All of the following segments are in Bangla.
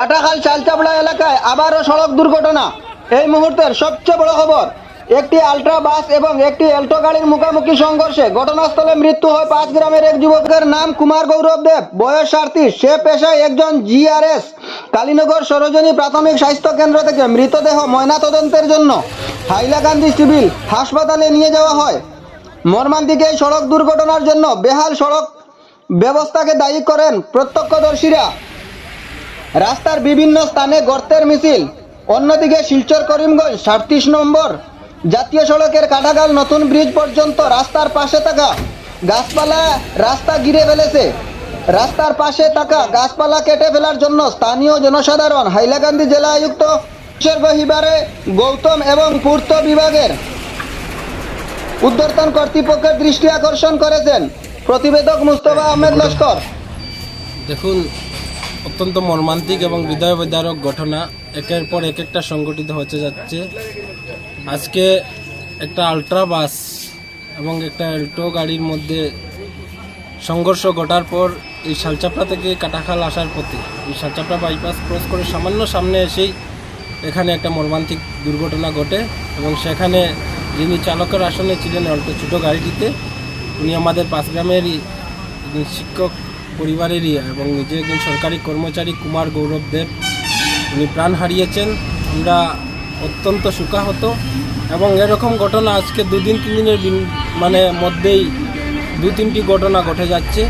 কাটাখাল চালচাপড়া এলাকায় আবারও সড়ক দুর্ঘটনা। এই মুহূর্তের সবচেয়ে বড় খবর, একটি আল্ট্রা বাস এবং একটি এল্টো গাড়ির মুখোমুখি সংঘর্ষে ঘটনাস্থলে মৃত্যু হয় পাঁচ গ্রামের এক যুবকের নাম কুমার গৌরব দেব। বয়স আটত্রিশ সে পেশায় একজন জিআরএস কালীনগর সরোজনী প্রাথমিক স্বাস্থ্য কেন্দ্র থেকে মৃতদেহ ময়নাতদন্তের জন্য হাইলাকান্দি সিভিল হাসপাতালে নিয়ে যাওয়া হয়। মর্মান্তিক এই সড়ক দুর্ঘটনার জন্য বেহাল সড়ক ব্যবস্থাকে দায়ী করেন প্রত্যক্ষদর্শীরা। রাস্তার বিভিন্ন স্থানে গর্তের মিছিল। অন্যদিকে শিলচর করিমগঞ্জ সাতত্রিশ নম্বর জাতীয় সড়কের কাটাগাল নতুন ব্রিজ পর্যন্ত রাস্তার পাশে থাকা গাছপালা রাস্তা ঘিরে ফেলেছে। রাস্তার পাশে থাকা গাছপালা কেটে ফেলার জন্য স্থানীয় জনসাধারণ হাইলাকান্দি জেলা আয়ুক্ত গহিবারে গৌতম এবং পূর্ত বিভাগের উদ্বর্তন কর্তৃপক্ষের দৃষ্টি আকর্ষণ করেছেন। প্রতিবেদক মুস্তফা আহমেদ লস্কর। দেখুন অত্যন্ত মর্মান্তিক এবং হৃদয় বিদারক ঘটনা। একের পর এক একটা সংগঠিত হতে যাচ্ছে। আজকে একটা আলট্রা বাস এবং একটা অল্টো গাড়ির মধ্যে সংঘর্ষ ঘটার পর এই শালচাপড়া থেকে কাটাখাল আসার পথে, এই শালচাপড়া বাইপাস ক্রস করে সামান্য সামনে এসেই এখানে একটা মর্মান্তিক দুর্ঘটনা ঘটে এবং সেখানে যিনি চালকের আসনে ছিলেন অল্প ছোটো গাড়িটিতে, উনি আমাদের পাঁচগ্রামেরই শিক্ষক পরিবারেরই এবং নিজে একজন সরকারি কর্মচারী কুমার গৌরব দেব, উনি প্রাণ হারিয়েছেন। আমরা অত্যন্ত সুখাহত এবং এরকম ঘটনা আজকে দুদিন তিন দিনের মানে মধ্যেই দু তিনটি ঘটনা ঘটে যাচ্ছে।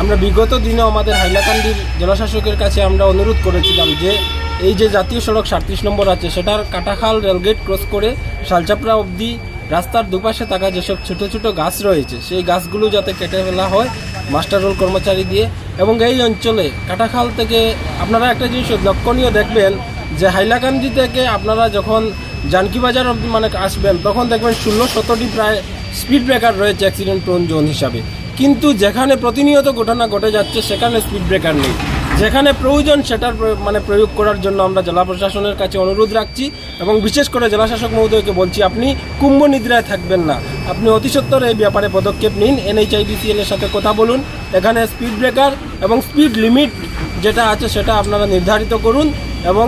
আমরা বিগত দিনে আমাদের হাইলাকান্দির জনশাসকের কাছে আমরা অনুরোধ করেছিলাম যে, এই যে জাতীয় সড়ক সাতত্রিশ নম্বর আছে, সেটার কাটাখাল রেলগেট ক্রস করে শালচাপড়া অবধি রাস্তার দুপাশে থাকা যেসব ছোট ছোট গাছ রয়েছে, সেই গাছগুলো যাতে কেটে ফেলা হয়, মাস্টার রোল কর্মচারী দিয়ে। এবং এই অঞ্চলে কাটাখাল থেকে আপনারা একটা জিনিস লক্ষণীয় দেখবেন, যে হাইলাকান্দি থেকে আপনারা যখন জানকি বাজার অবধি মানে আসবেন, তখন দেখবেন ষোলো সতেরোটি প্রায় স্পিড ব্রেকার রয়েছে অ্যাক্সিডেন্ট প্রোন জোন হিসাবে। কিন্তু যেখানে প্রতিনিয়ত ঘটনা ঘটে যাচ্ছে, সেখানে স্পিড ব্রেকার নেই। যেখানে প্রয়োজন সেটার মানে প্রয়োগ করার জন্য আমরা জেলা প্রশাসনের কাছে অনুরোধ রাখছি এবং বিশেষ করে জেলাশাসক মহোদয়কে বলছি, আপনি কুম্ভ নিদ্রায় থাকবেন না। আপনি অতি সত্বর এই ব্যাপারে পদক্ষেপ নিন এনএইচআইডিসিএল এর সাথে কথা বলুন, এখানে স্পিড ব্রেকার এবং স্পিড লিমিট যেটা আছে সেটা আপনারা নির্ধারিত করুন এবং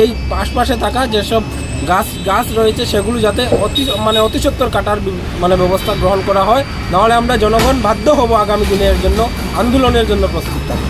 এই আশপাশে থাকা যেসব গাছ গাছ রয়েছে সেগুলো যাতে অতি মানে অতি সত্বর কাটার মানে ব্যবস্থা গ্রহণ করা হয়। নাহলে আমরা জনগণ বাধ্য হব আগামী দিনের জন্য আন্দোলনের জন্য প্রস্তুত থাকব